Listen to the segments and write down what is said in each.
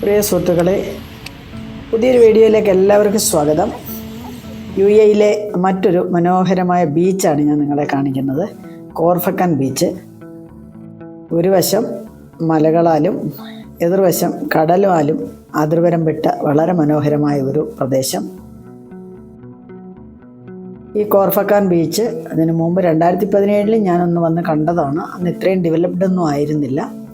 പ്രിയ സുഹൃത്തുക്കളെ പുതിയൊരു വീഡിയോയിലേക്ക് എല്ലാവർക്കും സ്വാഗതം. യു എയിലെ മറ്റൊരു മനോഹരമായ ബീച്ചാണ് ഞാൻ നിങ്ങളെ കാണിക്കുന്നത്. Khorfakkan beach. ഒരു വശം മലകളാലും എതിർവശം കടലാലും അതിർവരം വിട്ട വളരെ മനോഹരമായ ഒരു പ്രദേശം. ഈ കോർഫക്കാൻ ബീച്ച് അതിന് മുമ്പ് രണ്ടായിരത്തി പതിനേഴിൽ ഞാനൊന്ന് വന്ന് കണ്ടതാണ്. അന്ന് ഇത്രയും ഡെവലപ്ഡ് ഒന്നും ആയിരുന്നില്ല.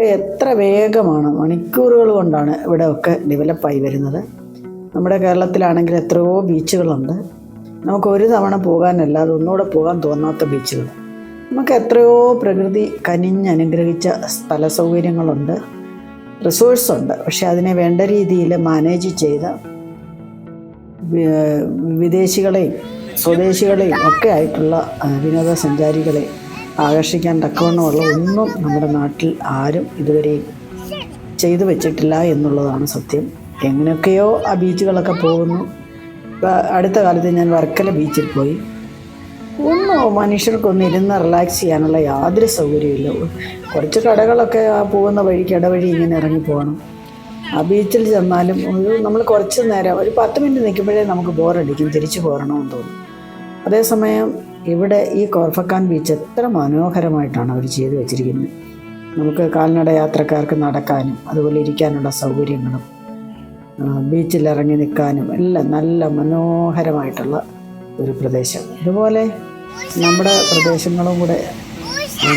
അപ്പോൾ എത്ര വേഗമാണ് മണിക്കൂറുകൾ കൊണ്ടാണ് ഇവിടെ ഒക്കെ ഡെവലപ്പായി വരുന്നത്. നമ്മുടെ കേരളത്തിലാണെങ്കിൽ എത്രയോ ബീച്ചുകളുണ്ട് നമുക്ക് ഒരു തവണ പോകാനല്ലാതെ ഒന്നുകൂടെ പോകാൻ തോന്നാത്ത ബീച്ചുകൾ നമുക്ക് എത്രയോ പ്രകൃതി കനിഞ്ഞനുഗ്രഹിച്ച സ്ഥല സൗകര്യങ്ങളുണ്ട്. റിസോഴ്സ് ഉണ്ട്. പക്ഷെ അതിനെ വേണ്ട രീതിയിൽ മാനേജ് ചെയ്ത് വിദേശികളെയും സ്വദേശികളെയും ഒക്കെ ആയിട്ടുള്ള വിനോദസഞ്ചാരികളെ ആകർഷിക്കാൻ തക്കവണ്ണമുള്ള ഒന്നും നമ്മുടെ നാട്ടിൽ ആരും ഇതുവരെ ചെയ്തു വെച്ചിട്ടില്ല എന്നുള്ളതാണ് സത്യം. എങ്ങനെയൊക്കെയോ ആ ബീച്ചുകളൊക്കെ പോകുന്നു. അടുത്ത കാലത്ത് ഞാൻ വർക്കല ബീച്ചിൽ പോയി. ഒന്നും മനുഷ്യർക്കൊന്നും ഇരുന്ന് റിലാക്സ് ചെയ്യാനുള്ള യാതൊരു സൗകര്യമില്ല കുറച്ച് കടകളൊക്കെ ആ പോകുന്ന വഴിക്ക് ഇടവഴി ഇങ്ങനെ ഇറങ്ങി പോകണം. ആ ബീച്ചിൽ ചെന്നാലും ഒരു നമ്മൾ കുറച്ച് നേരം ഒരു പത്ത് മിനിറ്റ് നിൽക്കുമ്പോഴേ നമുക്ക് ബോറടിക്കും തിരിച്ചു പോരണമെന്ന് തോന്നും. അതേസമയം ഇവിടെ ഈ കോർഫക്കാൻ ബീച്ച് എത്ര മനോഹരമായിട്ടാണ് അവർ ചെയ്തു വെച്ചിരിക്കുന്നത്. നമുക്ക് കാൽനട യാത്രക്കാർക്ക് നടക്കാനും അതുപോലെ ഇരിക്കാനുള്ള സൗകര്യങ്ങളും ബീച്ചിൽ ഇറങ്ങി നിൽക്കാനും എല്ലാം നല്ല മനോഹരമായിട്ടുള്ള ഒരു പ്രദേശം. ഇതുപോലെ നമ്മുടെ പ്രദേശങ്ങളും കൂടെ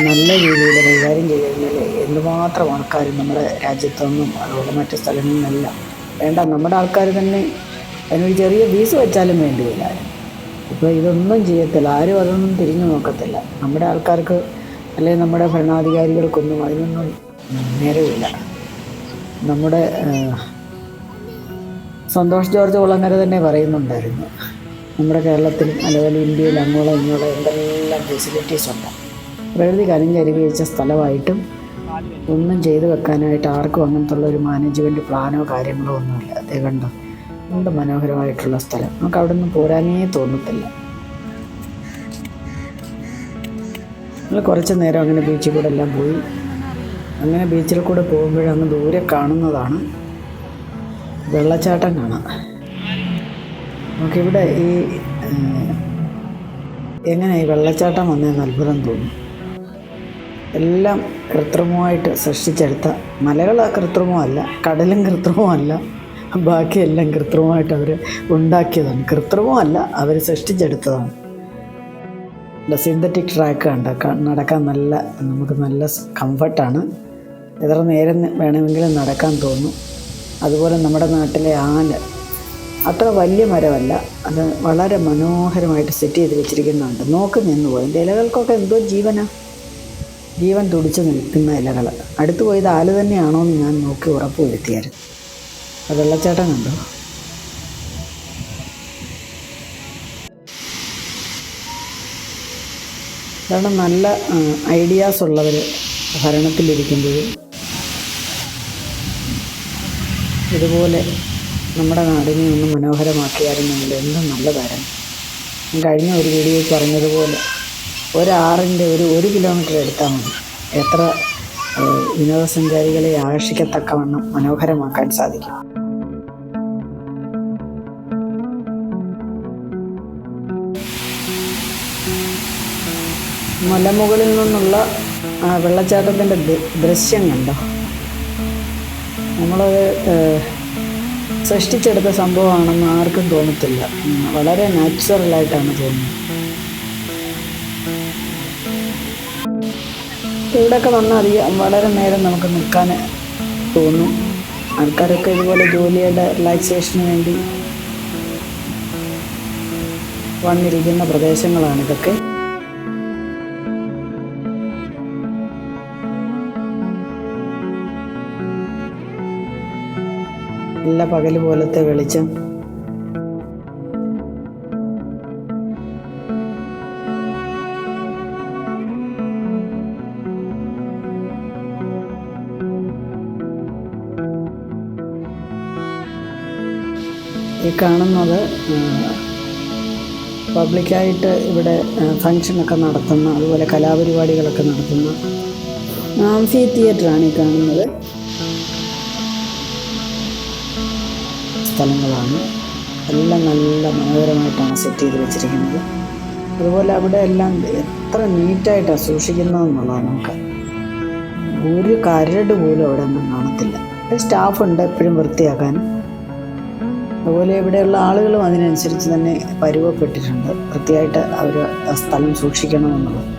നല്ല രീതിയിൽ കൈകാര്യം ചെയ്ത് എന്തുമാത്രം ആൾക്കാർ നമ്മുടെ രാജ്യത്തൊന്നും അതുപോലെ മറ്റു സ്ഥലങ്ങളിൽ നിന്നെല്ലാം വേണ്ട. നമ്മുടെ ആൾക്കാർ തന്നെ അതിനൊരു ചെറിയ ഫീസ് വെച്ചാലും വേണ്ടിയില്ല. ഇപ്പോൾ ഇതൊന്നും ചെയ്യത്തില്ല. ആരും അതൊന്നും തിരിഞ്ഞു നോക്കത്തില്ല. നമ്മുടെ ആൾക്കാർക്ക് അല്ലെങ്കിൽ നമ്മുടെ ഭരണാധികാരികൾക്കൊന്നും അതിനൊന്നും നേരമില്ല. നമ്മുടെ സന്തോഷ് ജോർജ് കുളങ്ങര തന്നെ പറയുന്നുണ്ടായിരുന്നു. നമ്മുടെ കേരളത്തിൽ അതുപോലെ ഇന്ത്യയിൽ അങ്ങോളം ഇങ്ങോളം എന്തെല്ലാം ഫെസിലിറ്റീസ് ഉണ്ട്. പ്രകൃതി കനിഞ്ഞരുവിച്ച സ്ഥലമായിട്ടും ഒന്നും ചെയ്തു വെക്കാനായിട്ട് ആർക്കും അങ്ങനത്തുള്ള ഒരു മാനേജ്മെന്റ് പ്ലാനോ കാര്യങ്ങളോ ഒന്നുമില്ല. അതേ കണ്ടോ? എന്ത് മനോഹരമായിട്ടുള്ള സ്ഥലം. നമുക്ക് അവിടെ നിന്ന് പോരാനേ തോന്നത്തില്ല. നമ്മൾ കുറച്ച് നേരം അങ്ങനെ ബീച്ചിൽ കൂടെ എല്ലാം പോയി. അങ്ങനെ ബീച്ചിൽ കൂടെ പോകുമ്പോഴങ്ങ് ദൂരെ കാണുന്നതാണ് വെള്ളച്ചാട്ടം കാണാം. നമുക്കിവിടെ ഈ എങ്ങനെ ഈ വെള്ളച്ചാട്ടം വന്നതെന്ന് അത്ഭുതം തോന്നും. എല്ലാം കൃത്രിമമായിട്ട് സൃഷ്ടിച്ചെടുത്ത മലകൾ കൃത്രിമമല്ല കടലും കൃത്രിമമല്ല. ബാക്കിയെല്ലാം കൃത്രിമമായിട്ട് അവർ ഉണ്ടാക്കിയതാണ്. കൃത്രിമമല്ല അവർ സൃഷ്ടിച്ചെടുത്തതാണ്. സിന്തറ്റിക് ട്രാക്ക് ഉണ്ട് നടക്കാൻ നല്ല നമുക്ക് നല്ല കംഫർട്ടാണ്. എത്ര നേരം വേണമെങ്കിലും നടക്കാൻ തോന്നും. അതുപോലെ നമ്മുടെ നാട്ടിലെ ആൽ അത്ര വലിയ മരമല്ല അത് വളരെ മനോഹരമായിട്ട് സെറ്റ് ചെയ്ത് വെച്ചിരിക്കുന്നുണ്ട് നോക്ക് നിന്ന് പോയി. എന്റെ ഇലകൾക്കൊക്കെ എന്തോ ജീവനാ. ജീവൻ തുടിച്ചു നിൽക്കുന്ന ഇലകൾ അടുത്തു പോയത് ആൽ തന്നെയാണോ എന്ന് ഞാൻ നോക്കി ഉറപ്പ് വരുത്തിയായിരുന്നു അത് വെള്ളച്ചാട്ടം കണ്ടോ? അതാണ് നല്ല ഐഡിയാസ് ഉള്ളവർ ഭരണത്തിലിരിക്കുമ്പോൾ ഇതുപോലെ നമ്മുടെ നാടിനെ ഒന്ന് മനോഹരമാക്കിയായിരുന്നെങ്കിൽ എന്തും നല്ലതായിരുന്നു കഴിഞ്ഞ ഒരു വീഡിയോയിൽ പറഞ്ഞതുപോലെ ഒരാറിന്റെ ഒരു ഒരു കിലോമീറ്റർ എടുത്താൽ മതി. എത്ര വിനോദസഞ്ചാരികളെ ആകർഷിക്കത്തക്കവണ്ണം മനോഹരമാക്കാൻ സാധിക്കും. മലമുകളിൽ നിന്നുള്ള ആ വെള്ളച്ചാട്ടത്തിന്റെ ദൃശ്യം കണ്ടോ നമ്മളത് സൃഷ്ടിച്ചെടുത്ത സംഭവമാണെന്ന് ആർക്കും തോന്നത്തില്ല. വളരെ നാച്ചുറലായിട്ടാണ് തോന്നുന്നത്. ഇവിടെയൊക്കെ വന്നാൽ അധികം വളരെ നേരം നമുക്ക് നിൽക്കാൻ തോന്നും. ആൾക്കാരൊക്കെ ഇതുപോലെ ജോലിയുടെ റിലാക്സേഷന് വേണ്ടി വന്നിരിക്കുന്ന പ്രദേശങ്ങളാണ് ഇതൊക്കെ നല്ല പകൽ പോലത്തെ വെളിച്ചം. ഈ കാണുന്നത് പബ്ലിക്കായിട്ട് ഇവിടെ ഫങ്ഷനൊക്കെ നടത്തുന്ന അതുപോലെ കലാപരിപാടികളൊക്കെ നടത്തുന്ന ആംഫി തിയേറ്ററാണ് ഈ കാണുന്നത്. സ്ഥലങ്ങളാണ്. എല്ലാം നല്ല മനോഹരമായിട്ടാണ് സെറ്റ് ചെയ്ത് വെച്ചിരിക്കുന്നത്. അതുപോലെ അവിടെ എല്ലാം എത്ര നീറ്റായിട്ടാണ് സൂക്ഷിക്കുന്നതെന്നുള്ളതാണ് നമുക്ക് ഒരു കരട് പോലും അവിടെ ഒന്നും കാണത്തില്ല. സ്റ്റാഫുണ്ട് എപ്പോഴും വൃത്തിയാക്കാനും അതുപോലെ ഇവിടെയുള്ള ആളുകളും അതിനനുസരിച്ച് തന്നെ പരുവപ്പെട്ടിട്ടുണ്ട്. വൃത്തിയായിട്ട് അവർ സ്ഥലം സൂക്ഷിക്കണമെന്നുള്ളത്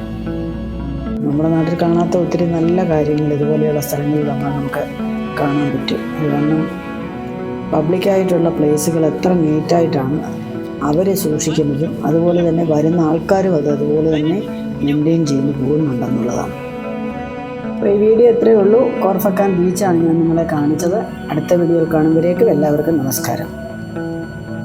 നമ്മുടെ നാട്ടിൽ കാണാത്ത ഒത്തിരി നല്ല കാര്യങ്ങൾ ഇതുപോലെയുള്ള സ്ഥലങ്ങളിൽ വന്നാൽ നമുക്ക് കാണാൻ പറ്റും. കാരണം പബ്ലിക്കായിട്ടുള്ള പ്ലേസുകൾ എത്ര നീറ്റായിട്ടാണ് അവരെ സൂക്ഷിക്കുന്നതും അതുപോലെ തന്നെ വരുന്ന ആൾക്കാരും അത് അതുപോലെ തന്നെ മെയിന്റെയിൻ ചെയ്ത് പോകുന്നുണ്ടെന്നുള്ളതാണ്. അപ്പോൾ ഈ വീഡിയോ ഇത്രയേ ഉള്ളൂ. കോർഫക്കാൻ ബീച്ചാണ് ഞാൻ നിങ്ങളെ കാണിച്ചത്. അടുത്ത വീഡിയോയിൽ കാണുമ്പോഴേക്കും എല്ലാവർക്കും നമസ്കാരം.